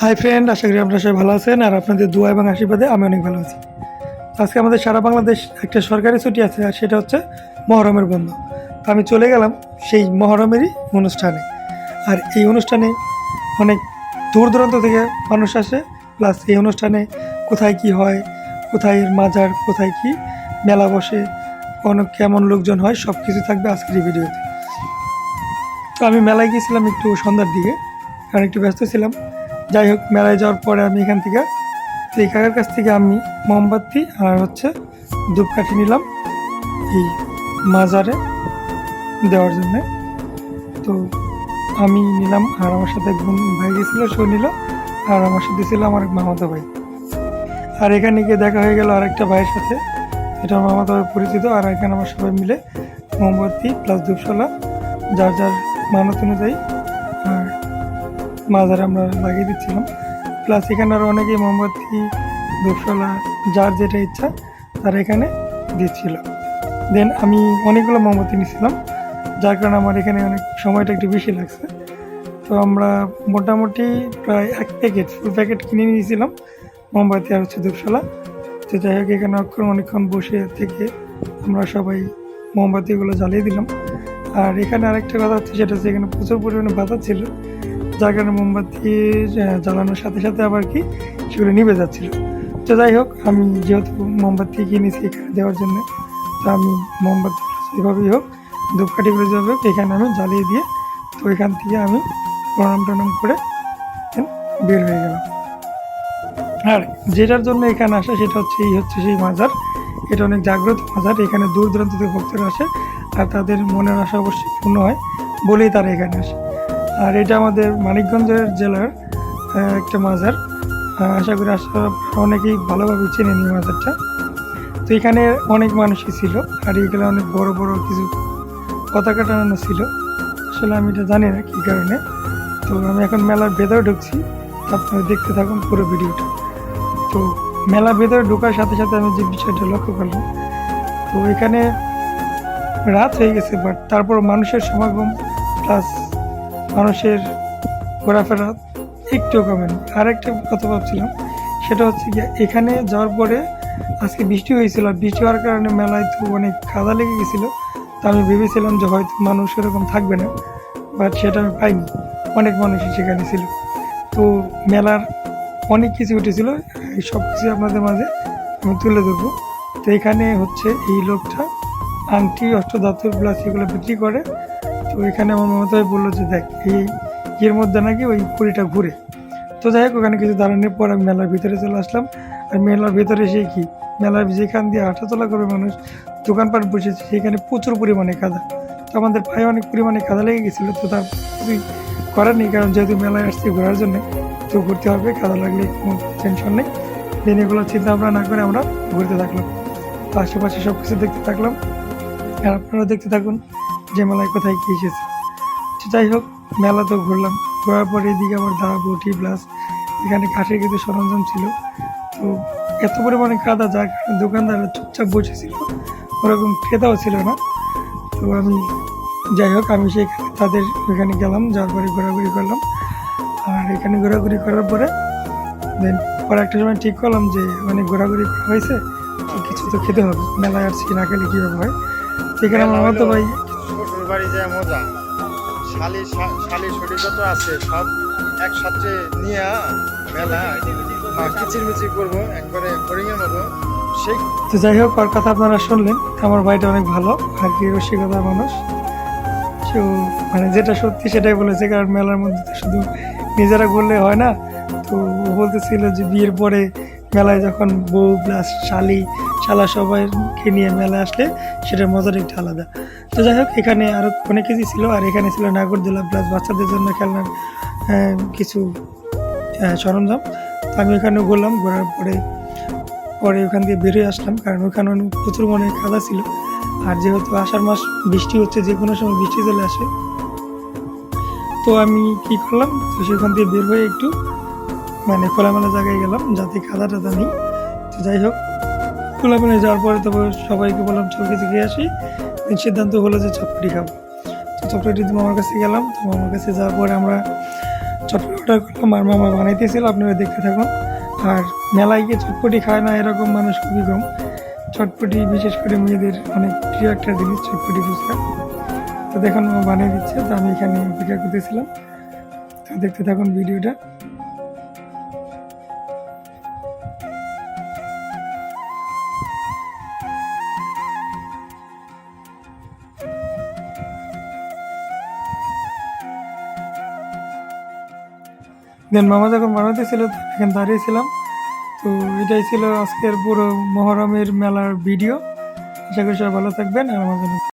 Hi friend আশা করি আপনারা সবাই ভালো আছেন আর আপনাদের দোয়া এবং আশীর্বাদে আমি অনেক ভালো আছি। আজকে আমাদের সারা বাংলাদেশ একটা সরকারি ছুটি আছে আর সেটা হচ্ছে মহরমের বন্ধ। তো আমি চলে গেলাম সেই মহরমেরই অনুষ্ঠানে। আর এই অনুষ্ঠানে অনেক দূর দূরান্ত থেকে মানুষ আসে, প্লাস এই অনুষ্ঠানে কোথায় কি হয়, কোথায় মাজার, কোথায় কি মেলা বসে অনেক কেমন লোকজন হয় সব কিছু থাকবে আজকের এই ভিডিওতে। তো আমি মেলায় গিয়েছিলাম একটু সন্ধ্যার দিকে, কারণ একটু ব্যস্ত ছিলাম। যাই হোক, মেলায় যাওয়ার পরে আমি এখান থেকে এই কাকার কাছ থেকে আমি মোমবাতি আর হচ্ছে ধূপকাঠি নিলাম এই মাজারে দেওয়ার জন্যে। তো আমি নিলাম আর আমার সাথে এক বোন ভাই গেছিল সেও নিল আর আমার সাথে ছিল আমার মামাতো ভাই। আর এখানে গিয়ে দেখা হয়ে গেল আরেকটা ভাইয়ের সাথে। এটা আমার মামাতো ভাই পরিচিত আর এখানে আমার সবাই মিলে মোমবাতি প্লাস ধূপশালা, যার যার মানত অনুযায়ী মাজারে আমরা লাগিয়ে দিচ্ছিলাম। প্লাস এখানে আরও অনেকেই মোমবাতি ধূপশালা যার যেটা ইচ্ছা, তারা এখানে দিচ্ছিল। দেন আমি অনেকগুলো মোমবাতি নিয়েছিলাম যার কারণে আমার এখানে অনেক সময়টা একটু বেশি লাগছে। তো আমরা মোটামুটি প্রায় এক প্যাকেট ফুল প্যাকেট কিনে নিয়েছিলাম মোমবাতি আর হচ্ছে ধূপশালা তো যাই হোক, এখানে অক্ষর অনেকক্ষণ বসে থেকে আমরা সবাই মোমবাতিগুলো জ্বালিয়ে দিলাম। আর এখানে আরেকটা কথা হচ্ছে, সেটা হচ্ছে এখানে প্রচুর পরিমাণে বাতাস ছিল। যার মোমবাতি জ্বালানোর সাথে সাথে আবার কি সেগুলো নিভে যাচ্ছিল। তো যাই হোক, আমি যেহেতু মোমবাতি কিনেছি এখানে দেওয়ার জন্য, তো আমি মোমবাতি যেভাবেই হোক ধূপকাঠিগুলো যেভাবে হোক, এখানে আমি জ্বালিয়ে দিয়ে, তো এখান থেকে আমি প্রণাম টনাম করে বের হয়ে গেলাম। আর যেটার জন্য এখানে আসা সেটা হচ্ছে, এই হচ্ছে সেই মাজার। এটা অনেক জাগ্রত মাজার, এখানে দূর দূরান্ত থেকে ভক্তরা আসে, আর তাদের মনের আশা অবশ্যই পূর্ণ হয় বলেই তারা এখানে আসে। আর এটা আমাদের মানিকগঞ্জের জেলার একটা মাজার। আশা করি আশা অনেকেই ভালোভাবে চেনেন এই মাজারটা। তো এখানে অনেক মানুষই ছিল আর এগুলো অনেক বড় বড় কিছু পতাকা টানানো ছিল। আসলে আমি এটা জানি না কী কারণে। তো আমি এখন মেলার ভেতরে ঢুকছি। আপনারা দেখতে থাকুন পুরো ভিডিওটা। তো মেলা ভেতরে ঢোকার সাথে সাথে আমি যে বিষয়টা লক্ষ্য করলাম, তো এখানে রাত হয়ে গেছে বাট তারপর মানুষের সমাগম প্লাস মানুষের ঘোরাফেরা একটু কমেনি। আর একটা কথা ভাবছিলাম, সেটা হচ্ছে গিয়ে এখানে যাওয়ার পরে আজকে বৃষ্টি হয়েছিল বৃষ্টি হওয়ার কারণে মেলায় তো অনেক কাদা লেগে গেছিল। তো আমি ভেবেছিলাম যে হয়তো মানুষ এরকম থাকবে না বাট সেটা আমি পাইনি। অনেক মানুষই সেখানে ছিল। তো মেলার অনেক কিছু উঠেছিল সব কিছু আপনাদের মাঝে আমি তুলে ধরবো। তো এখানে হচ্ছে এই লোকটা, আংটি অষ্টধাতুর প্লাস এগুলো বিক্রি করে তো এখানে আমার মমতা ভাই বলল যে, দেখ, এই এর মধ্যে নাকি ওই কুড়িটা ঘুরে। তো যাই হোক, ওখানে কিছু দাঁড়ানোর পর আমি মেলার ভিতরে চলে আসলাম। আর মেলার ভিতরে সেই কি? মেলার যেখান দিয়ে হাঁটাচলা করে মানুষ, দোকানপাট বসেছে, সেখানে প্রচুর পরিমাণে কাদা। তো আমাদের পায়ে অনেক পরিমাণে কাদা লেগে গেছিল, তো তার কিছুই করার নেই, কারণ যেহেতু মেলায় আসছি ঘোরার জন্যে, তো ঘুরতে হবে, কাদা লাগলে কোনো টেনশন নেই। দেন এগুলো চিন্তা ভাবনা না করে আমরা ঘুরতে থাকলাম। তো আশেপাশে সব কিছু দেখতে থাকলাম। আর আপনারা দেখতে থাকুন। যে মেলায় কোথায় কী এসেছে। তো যাই হোক মেলা তো ঘুরলাম। ঘোরার পরে এদিকে আবার দাঁড়া বটি প্লাস এখানে কাঠের কিছু সরঞ্জাম ছিল। তো এত পরিমাণে কাদা কারণে দোকানদাররা চুপচাপ বসেছিল। ওরকম ক্রেতাও ছিল না। তো আমি যাই হোক আমি সেখানে তাদের ওখানে গেলাম যাওয়ার পরে ঘোরাঘুরি করলাম। আর এখানে ঘোরাঘুরি করার পরে দেন পরে একটা সময় ঠিক করলাম যে মানে ঘোরাঘুরি হয়েছে কিছু তো খেতে হবে। মেলায় আসছি না খেলে কীভাবে হয়? সেখানে আমার মামাতো ভাই বাড়ি যায় মজা। শালি শালি শরীর যত আছে, সব একসাথে নিয়ে মেলা কিচির মিচির করব, একবারে হরিঙের মতো। সেই তো যাই হোক ওর কথা আপনারা শুনলেন, আমার ভাইটা অনেক ভালো আর কি রসিকতার মানুষ। তো মানে যেটা সত্যি সেটাই বলেছে, কারণ মেলার মধ্যে তো শুধু নিজেরা ঘুরলে হয় না। তো ও বলতেছিল যে বিয়ের পরে মেলায় যখন বউ প্লাস শালি, শালা সবাইকে নিয়ে মেলায় আসলে সেটার মজাটা একটু আলাদা। তো যাই হোক, এখানে আরও অনেক কিছু ছিল, আর এখানে ছিল নাগরদোলা প্লাস বাচ্চাদের জন্য খেলনার কিছু সরঞ্জাম। তো আমি ওখানে ঘুরলাম, ঘোরার পরে পরে ওখান দিয়ে বেরিয়ে আসলাম, কারণ ওখানে প্রচুর মনে কাদা ছিল। আর যেহেতু আষাঢ় মাস, বৃষ্টি হচ্ছে, যে কোনো সময় বৃষ্টি চলে আসে। তো আমি কি করলাম, তো সেখান দিয়ে বের হয়ে একটু মানে খোলামেলা জায়গায় গেলাম, যাতে কাদা টাদা নেই। তো যাই হোক, খোলামেলা যাওয়ার পরে তারপর সবাইকে বললাম, চল খেয়ে আসি। Then সিদ্ধান্ত হলো যে চটপটি খাব। তো চটপটি মামার কাছে গেলাম, তো মামার কাছে যাওয়ার পরে আমরা চটপটি অর্ডার করলাম, আর মামা বানাইতেছিল, আপনারা দেখতে থাকুন। আর মেলায় গিয়ে চটপটি খায় না, এরকম মানুষ খুবই কম। চটপটি বিশেষ করে মেয়েদের অনেক প্রিয় একটা জিনিস, চটপটি ফুচকা। তো দেখুন বানিয়ে দিচ্ছে, তো আমি এখানে অপেক্ষা করতেছিলাম। তো দেখতে থাকুন ভিডিওটা। দেন মামা যখন বানাতে ছিল, এখন দাঁড়িয়েছিলাম তো এটাই ছিল আজকের পুরো মহরমের মেলার ভিডিও। আশা করি সবাই ভালো থাকবেন আর জন্য